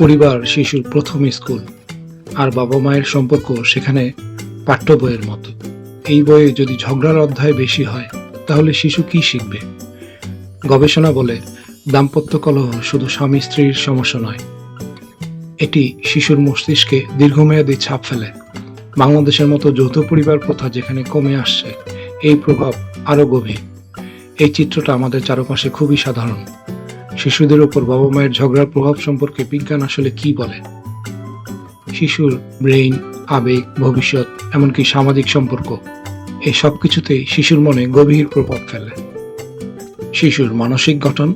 পরিবার, শিশুর প্রথম স্কুল আর বাবা মায়ের সম্পর্ক সেখানে পাঠ্য বইয়ের মতো। এই বইয়ে যদি ঝগড়ার অধ্যায় বেশি হয়, তাহলে শিশু কি শিখবে? গবেষণা বলে দাম্পত্য কলহ শুধু স্বামী স্ত্রীর সমস্যা নয়, এটি শিশুর মস্তিষ্কে দীর্ঘমেয়াদী ছাপ ফেলে। বাংলাদেশের মতো যৌথ পরিবার প্রথা যেখানে কমে আসছে, এই প্রভাব আরও গভীর। এই চিত্রটা আমাদের চারপাশে খুবই সাধারণ। শিশুদের উপর বাবা মায়ের ঝগড়ার প্রভাব সম্পর্কে বিজ্ঞান আসলে কি বলে? শিশুর ব্রেইন, আবেগ, ভবিষ্যৎ, এমনকি সামাজিক সম্পর্ক, এই সব কিছুতেই শিশুর মনে গভীর প্রভাব ফেলে। শিশুর মানসিক গঠন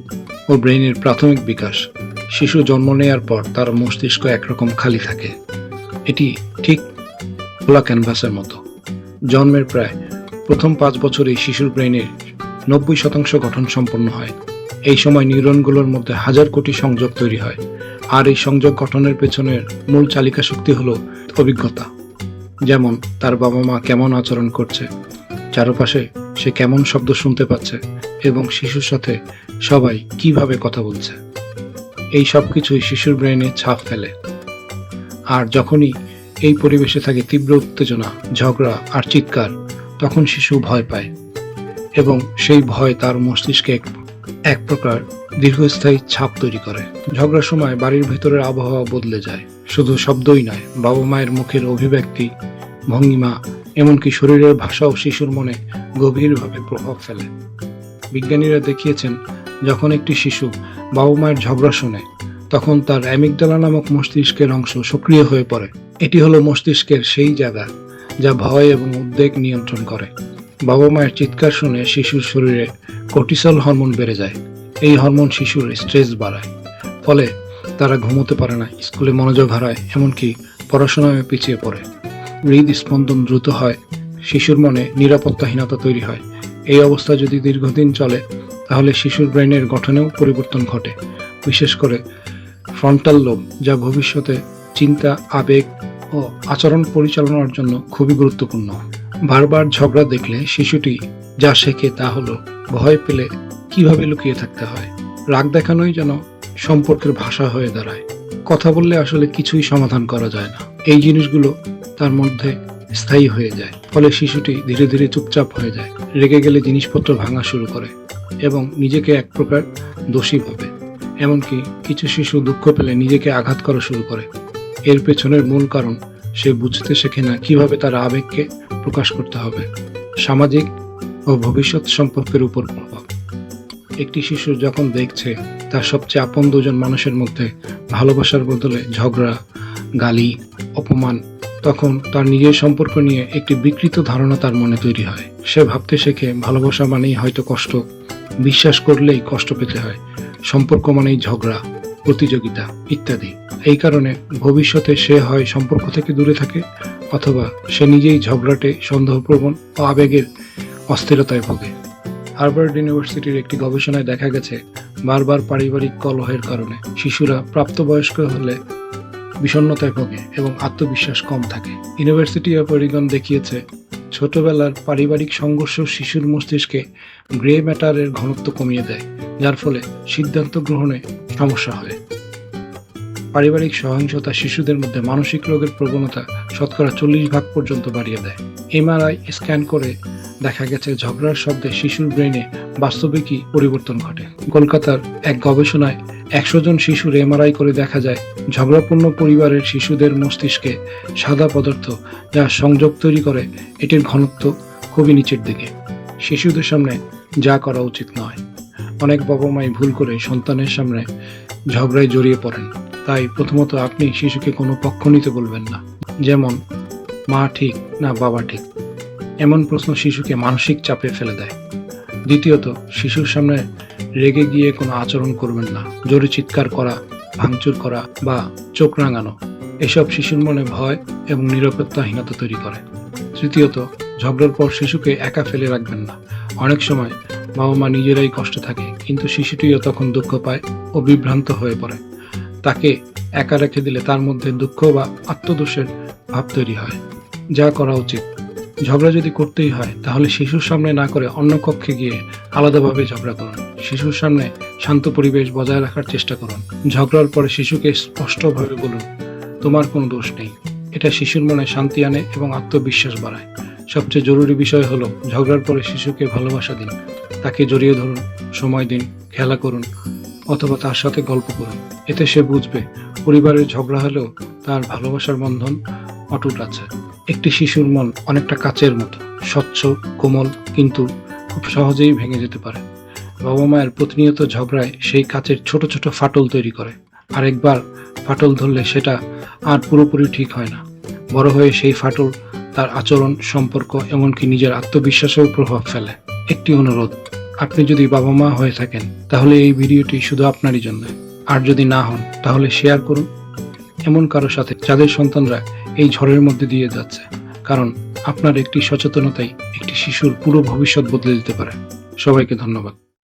ও ব্রেইনের প্রাথমিক বিকাশ শিশু জন্ম নেয়ার পর তার মস্তিষ্ক একরকম খালি থাকে। এটি ঠিক খোলা ক্যানভাসের মতো। জন্মের প্রায় প্রথম পাঁচ বছরেই শিশুর ব্রেইনের নব্বই শতাংশ গঠন সম্পন্ন হয়। এই সময় নিউরনগুলোর মধ্যে হাজার কোটি সংযোগ তৈরি হয়। আর এই সংযোগ গঠনের পেছনের মূল চালিকা শক্তি হলো অভিজ্ঞতা। যেমন, তার বাবা মা কেমন আচরণ করছে, চারপাশে সে কেমন শব্দ শুনতে পাচ্ছে, এবং শিশুর সাথে সবাই কীভাবে কথা বলছে। এই সব কিছুই শিশুর ব্রেনে ছাপ ফেলে। আর যখনই এই পরিবেশে থাকে তীব্র উত্তেজনা, ঝগড়া আর চিৎকার, তখন শিশু ভয় পায়, এবং সেই ভয় তার মস্তিষ্কে এক প্রকার দীর্ঘস্থায়ী ছাপ তৈরি করে। ঝগড়ার সময় বাড়ির ভেতরের আবহাওয়া বদলে যায়। শুধু শব্দই নয়, বাবা মায়ের মুখের অভিব্যক্তি, ভঙ্গিমা, এমনকি শরীরের ভাষাও শিশুর মনে গভীরভাবে প্রভাব ফেলে। বিজ্ঞানীরা দেখিয়েছেন, যখন একটি শিশু বাবা মায়ের ঝগড়া শোনে, তখন তার অ্যামিগডালা নামক মস্তিষ্কের অংশ সক্রিয় হয়ে পড়ে। এটি হলো মস্তিষ্কের সেই জায়গা যা ভয় এবং উদ্বেগ নিয়ন্ত্রণ করে। বাবা মায়ের চিৎকার শুনে শিশুর শরীরে কর্টিসল হরমোন বেড়ে যায়। এই হরমোন শিশুর স্ট্রেস বাড়ায়, ফলে তারা ঘুমোতে পারে না, স্কুলে মনোযোগ হারায়, এমনকি পড়াশোনায় পিছিয়ে পড়ে। হৃদস্পন্দন দ্রুত হয়, শিশুর মনে নিরাপত্তাহীনতা তৈরি হয়। এই অবস্থা যদি দীর্ঘদিন চলে, তাহলে শিশুর ব্রেনের গঠনেও পরিবর্তন ঘটে, বিশেষ করে ফ্রন্টাল লোব, যা ভবিষ্যতে চিন্তা, আবেগ ও আচরণ পরিচালনার জন্য খুবই গুরুত্বপূর্ণ। বারবার ঝগড়া দেখলে শিশুটি যা শেখে তা হলো ভয় পেলে কীভাবে লুকিয়ে থাকতে হয়। রাগ দেখানোই যেন সম্পর্কের ভাষা হয়ে দাঁড়ায়। কথা বললে আসলে কিছুই সমাধান করা যায় না। এই জিনিসগুলো তার মধ্যে স্থায়ী হয়ে যায়, ফলে শিশুটি ধীরে ধীরে চুপচাপ হয়ে যায়। রেগে গেলে জিনিসপত্র ভাঙা শুরু করে এবং নিজেকে এক প্রকার দোষী ভাবে। এমনকি কিছু শিশু দুঃখ পেলে নিজেকে আঘাত করা শুরু করে। এর পেছনের মূল কারণ সে বুঝতে শেখে না কীভাবে তার আবেগকে প্রকাশ করতে হবে। সামাজিক ও ভবিষ্যৎ সম্পর্কের উপর প্রভাব। একটি শিশু যখন দেখছে তার সবচেয়ে আপন দুজন মানুষের মধ্যে ভালোবাসার বদলে ঝগড়া, গালি, অপমান, তখন তার নিজের সম্পর্ক নিয়ে একটি বিকৃত ধারণা তার মনে তৈরি হয়। সে ভাবতে শেখে, ভালোবাসা মানেই হয়তো কষ্ট। বিশ্বাস করলেই কষ্ট পেতে হয়। সম্পর্ক মানেই ঝগড়া। প্রতিযোগিতা ইত্যাদি। এই কারণে ভবিষ্যতে সে হয় সম্পর্ক থেকে দূরে থাকে অথবা সে নিজেই ঝগড়াটে, সন্দেহপ্রবণ ও আবেগের অস্থিরতায় ভোগে। হার্ভার্ড ইউনিভার্সিটির একটি গবেষণায় দেখা গেছে, বারবার পারিবারিক কলহের কারণে শিশুরা প্রাপ্তবয়স্ক হলে বিষণ্ণতায় ভোগে এবং আত্মবিশ্বাস কম থাকে। ইউনিভার্সিটি অফ অরিগন দেখিয়েছে, ছোটবেলার পারিবারিক সংঘর্ষ শিশুর মস্তিষ্কে গ্রে ম্যাটারের ঘনত্ব কমিয়ে দেয়, যার ফলে সিদ্ধান্ত গ্রহণে সমস্যা হয় পারিবারিক সহিংসতা শিশুদের মধ্যে মানসিক রোগের প্রবণতা শতকরা চল্লিশ ভাগ পর্যন্ত বাড়িয়ে দেয়। এমআরআই স্ক্যান করে দেখা গেছে ঝগড়ার শব্দে শিশুর ব্রেনে বাস্তবিকই পরিবর্তন ঘটে। কলকাতার এক গবেষণায় একশো জন শিশুর এমআরআই করে দেখা যায়, ঝগড়াপূর্ণ পরিবারের শিশুদের মস্তিষ্কে সাদা পদার্থ যা সংযোগ তৈরি করে, এটির ঘনত্ব খুবই নিচের দিকে। শিশুদের সামনে যা করা উচিত নয়। অনেক বাবা মাই ভুল করে সন্তানের সামনে ঝগড়ায় জড়িয়ে পড়েন। তাই প্রথমত আপনি শিশুকে কোনো পক্ষ নিতে বলবেন না। যেমন, মা ঠিক না বাবা ঠিক। এমন প্রশ্ন শিশুকে মানসিক চাপে ফেলে দেয়। দ্বিতীয়ত, শিশুর সামনে রেগে গিয়ে কোনো আচরণ করবেন না। জোরে চিৎকার করা, ভাঙচুর করা বা চোখ রাঙানো, এসব শিশুর মনে ভয় এবং নিরাপত্তাহীনতা তৈরি করে। তৃতীয়ত, ঝগড়ার পর শিশুকে একা ফেলে রাখবেন না। অনেক সময় বাবা মা নিজেরাই কষ্ট থাকে, কিন্তু শিশুটিও তখন দুঃখ পায় ও বিভ্রান্ত হয়ে পড়ে। তাকে একা রেখে দিলে তার মধ্যে দুঃখ বা আত্মদোষের ভাব তৈরি হয়। যা করা উচিত। ঝগড়া যদি করতেই হয়, তাহলে শিশুর সামনে না করে অন্য কক্ষে গিয়ে আলাদাভাবে ঝগড়া করুন। শিশুর সামনে শান্ত পরিবেশ বজায় রাখার চেষ্টা করুন। ঝগড়ার পরে শিশুকে স্পষ্টভাবে বলুন, তোমার কোনো দোষ নেই। এটা শিশুর মনে শান্তি আনে এবং আত্মবিশ্বাস বাড়ায়। সবচেয়ে জরুরি বিষয় হলো ঝগড়ার পরে শিশুকে ভালোবাসা দিন। তাকে জড়িয়ে ধরুন, সময় দিন, খেলা করুন, অথবা তার সাথে গল্প করুন। এতে সে বুঝবে পরিবারের ঝগড়া হলেও তার ভালোবাসার বন্ধন অটুট আছে। একটি শিশুর মন অনেকটা কাচের মতো, স্বচ্ছ, কোমল, কিন্তু খুব সহজেই ভেঙে যেতে পারে। বাবা মায়ের প্রতিনিয়ত ঝগড়ায় সেই কাচের ছোট ছোট ফাটল তৈরি করে। আরেকবার ফাটল ধরলে সেটা আর পুরোপুরি ঠিক হয় না। বড় হয়ে সেই ফাটল তার আচরণ, সম্পর্ক, এমনকি নিজের আত্মবিশ্বাসেও প্রভাব ফেলে। একটি অনুরোধ, আপনি যদি বাবা মা হয়ে থাকেন, তাহলে এই ভিডিওটি শুধু আপনারই জন্য। আর যদি না হন, তাহলে শেয়ার করুন। এমন কারও সাথে যাদের সন্তানরা এই ঝড়ের মধ্যে দিয়ে যাচ্ছে, কারণ আপনার একটি সচেতনতাই একটি শিশুর পুরো ভবিষ্যৎ বদলে দিতে পারে। সবাইকে ধন্যবাদ।